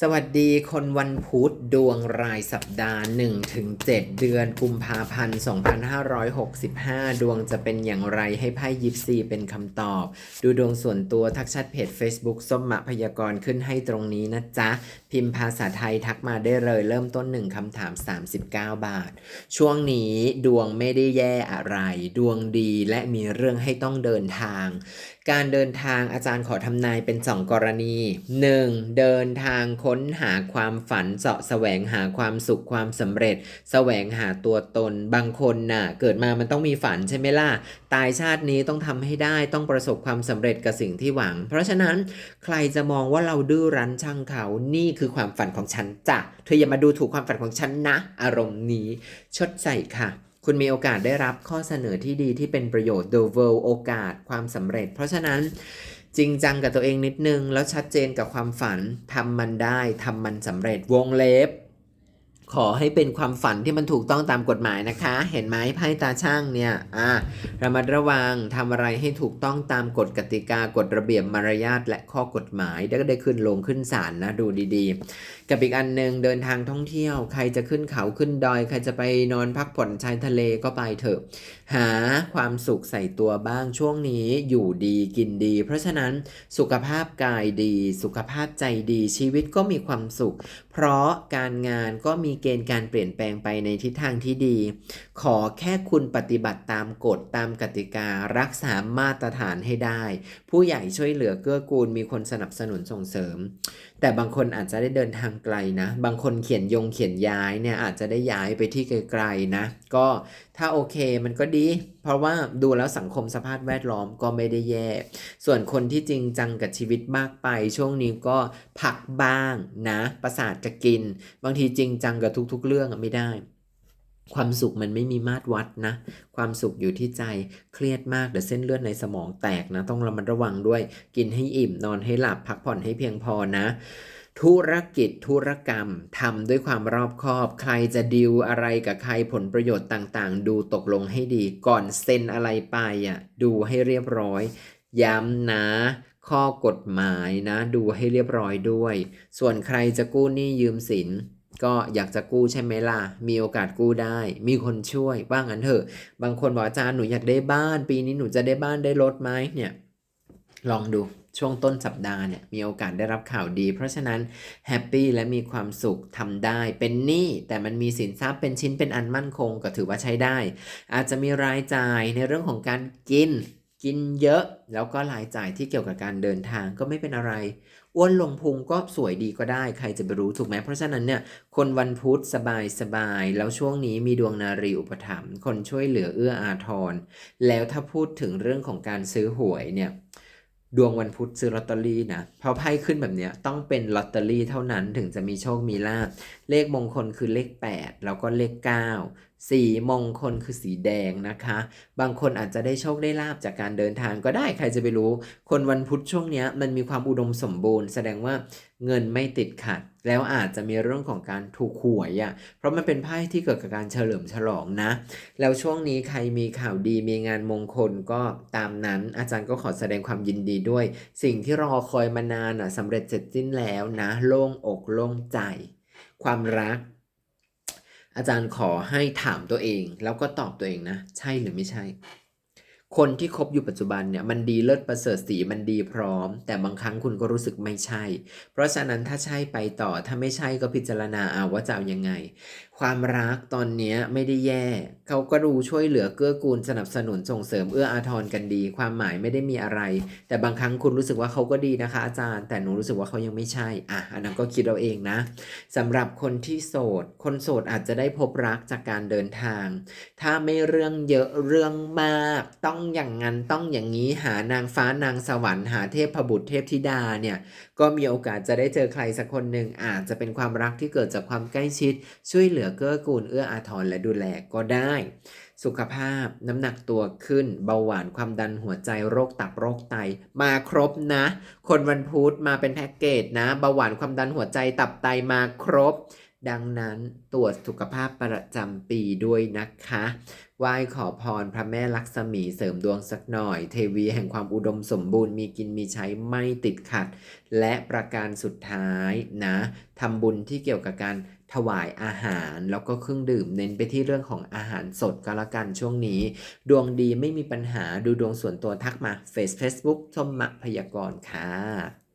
สวัสดีคนวันพุธดวงรายสัปดาห์1ถึง7เดือนกุมภาพันธ์ 2565 ดวงจะเป็นอย่างไรให้ไพ่ยิปซีเป็นคำตอบ ดูดวงส่วนตัวทักแชัดเพจ Facebook ส้มมะพยากรณ์ขึ้นให้ตรงนี้นะจ๊ะ พิมพ์ภาษาไทยทักมาได้เลย เริ่มต้น 1คำถาม 39 บาท ช่วงนี้ดวงไม่ได้แย่อะไร ดวงดีและมีเรื่องให้ต้องเดินทาง การเดินทางอาจารย์ขอทำนายเป็น 2 กรณี 1. เดินทางค้นหาความฝันเสาะแสวงหาความสุขความสำเร็จ แสวงหาตัวตน บางคนน่ะ เกิดมามันต้องมีฝันใช่ไหมล่ะ ตายชาตินี้ต้องทำให้ได้ต้องประสบความสำเร็จกับสิ่งที่หวัง เพราะฉะนั้นใครจะมองว่าเราดื้อรั้นช่างเขา นี่คือความฝันของฉันจ้ะ เธออย่ามาดูถูกความฝันของฉันนะ อารมณ์นี้ ชดใส่ค่ะคุณมีโอกาสได้รับข้อเสนอที่ดีที่เป็นประโยชน์ the world โอกาสความสำเร็จ เพราะฉะนั้น จริงจังกับตัวเองนิดนึง แล้วชัดเจนกับความฝันทำมันได้ทำมันสำเร็จวงเล็บ ขอให้เป็นความฝันที่มันถูกต้องตามกฎหมายนะคะ เห็นไหมไพ่ตาช่างเนี่ยอ่าระมัดระวังทำอะไรให้ถูกต้องตามกฎกติกากฎระเบียบมารยาทและข้อกฎหมายแล้วก็ได้ขึ้นลงขึ้นศาลนะดูดีๆ กับอีกอันหนึ่งเดินทางท่องเที่ยว ใครจะขึ้นเขาขึ้นดอย ใครจะไปนอนพักผ่อนชายทะเลก็ไปเถอะ หาความสุขใส่ตัวบ้างช่วงนี้อยู่ดีกินดี เพราะฉะนั้นสุขภาพกายดี สุขภาพใจดีชีวิตก็มีความสุข เพราะการงานก็มีเกณฑ์การเปลี่ยนแปลงไปในทิศทางที่ดี ขอแค่คุณปฏิบัติตามกฎตามกติการักษามาตรฐานให้ได้ ผู้ใหญ่ช่วยเหลือเกื้อกูลมีคนสนับสนุนส่งเสริม แต่บางคนอาจจะได้เดินทางไกลนะ บางคนเขียนยงเขียนย้ายเนี่ยอาจจะได้ย้ายไปที่ไกลๆนะ ก็ถ้าโอเคมันก็ดี เพราะว่าดูแล้วสังคมสภาพแวดล้อมก็ไม่ได้แย่ ส่วนคนที่จริงจังกับชีวิตมากไป ช่วงนี้ก็พักบ้างนะ ประสาทจะกิน บางทีจริงจังกับทุก ๆ เรื่องไม่ได้ความสุขมันไม่มีมาตรวัดนะ ความสุขอยู่ที่ใจ เครียดมากเดี๋ยวเส้นเลือดในสมองแตกนะ ต้องระมัดระวังด้วย กินให้อิ่ม นอนให้หลับ พักผ่อนให้เพียงพอนะ ธุรกิจธุรกรรมทำด้วยความรอบคอบ ใครจะดิวอะไรกับใครผลประโยชน์ต่างๆ ดูตกลงให้ดีก่อนเซ็นอะไรไปอะดูให้เรียบร้อย ย้ำนะ ข้อกฎหมายนะ ดูให้เรียบร้อยด้วย ส่วนใครจะกู้หนี้ยืมสิน ก็อยากจะกู้ใช่ไหมล่ะ มีโอกาสกู้ได้ มีคนช่วยว่างอันเถอะ บางคนบอกอาจารย์หนูอยากได้บ้าน ปีนี้หนูจะได้บ้านได้รถไหมเนี่ย ลองดู ช่วงต้นสัปดาห์เนี่ยมีโอกาสได้รับข่าวดี เพราะฉะนั้นแฮปปี้และมีความสุขทำได้ เป็นหนี้แต่มันมีสินทรัพย์เป็นชิ้นเป็นอันมั่นคงก็ถือว่าใช้ได้ อาจจะมีรายจ่ายในเรื่องของการกิน กินเยอะ แล้วก็รายจ่ายที่เกี่ยวกับการเดินทางก็ไม่เป็นอะไรอ้วนลงพุงก็สวยดีก็ได้ใครจะไปรู้ถูกไหมเพราะฉะนั้นเนี่ยคนวันพุธสบายสบายแล้วช่วงนี้มีดวงนารีอุปถัมภ์คนช่วยเหลือเอื้ออาทรแล้วถ้าพูดถึงเรื่องของการซื้อหวยเนี่ย ดวงวันพุธซื้อลอตเตอรี่นะเพราะไพ่ขึ้นแบบเนี้ยต้องเป็นลอตเตอรี่เท่านั้นถึงจะมีโชคมีลาบเลขมงคลคือเลข 8 แล้วก็เลข 9สีมงคลคือสีแดงนะคะ บางคนอาจจะได้โชคได้ลาบจากการเดินทางก็ได้ใครจะไปรู้ คนวันพุธช่วงนี้มันมีความอุดมสมบูรณ์ แสดงว่าเงินไม่ติดขัด แล้วอาจจะมีเรื่องของการถูกหวยอะ่ะเพราะมันเป็นไพ่ที่เกิดกับการเฉลิมฉลองนะ แล้วช่วงนี้ใครมีข่าวดีมีงานมงคลก็ตามนั้น อาจารย์ก็ขอแสดงความยินดีด้วย สิ่งที่รอคอยมานานอะสำเร็จเสร็จสิ้นแล้วนะ โล่งอกโล่งใจ ความรัก อาจารย์ขอให้ถามตัวเอง แล้วก็ตอบตัวเองนะ ใช่หรือไม่ใช่ คนที่คบอยู่ปัจจุบันเนี่ยมันดีเลิศประเสริฐสีมันดีพร้อม แต่บางครั้งคุณก็รู้สึกไม่ใช่ เพราะฉะนั้นถ้าใช่ไปต่อถ้าไม่ใช่ก็พิจารณาเอาว่าจะเอายังไง ความรักตอนนี้ไม่ได้แย่ เขาก็ดูช่วยเหลือเกื้อกูลสนับสนุนส่งเสริมเอื้ออาทรกันดี ความหมายไม่ได้มีอะไร แต่บางครั้งคุณรู้สึกว่าเขาก็ดีนะคะ อาจารย์ แต่หนูรู้สึกว่าเขายังไม่ใช่ อะ อันนั้นก็คิดเอาเองนะสำหรับคนที่โสด คนโสดอาจจะได้พบรักจากการเดินทาง ถ้าไม่เรื่องเยอะเรื่องมาก ต้องอย่างนั้นต้องอย่างนี้หานางฟ้านางสวรรค์หาเทพบุตรเทพธิดาเนี่ยก็มีโอกาสจะได้เจอใครสักคนหนึ่งอาจจะเป็นความรักที่เกิดจากความใกล้ชิดช่วยเหลือเกื้อกูลเอื้ออาทรและดูแลก็ได้ สุขภาพน้ำหนักตัวขึ้น เบาหวานความดันหัวใจโรคตับโรคไต มาครบนะ คนวันพุธมาเป็นแพ็กเกจนะ เบาหวานความดันหัวใจตับไตมาครบ ดังนั้นตรวจสุขภาพประจำปีด้วยนะคะไหว้ขอพรพระแม่ลักษมีเสริมดวงสักหน่อย เทวีแห่งความอุดมสมบูรณ์มีกินมีใช้ไม่ติดขัด และประการสุดท้ายนะทำบุญที่เกี่ยวกับการ ถวายอาหารแล้วก็เครื่องดื่ม เน้นไปที่เรื่องของอาหารสดก็แล้วกันช่วงนี้ ดวงดีไม่มีปัญหาดูดวงส่วนตัวทักมาเฟซ Facebook ส้มมะพยากรณ์ค่ะ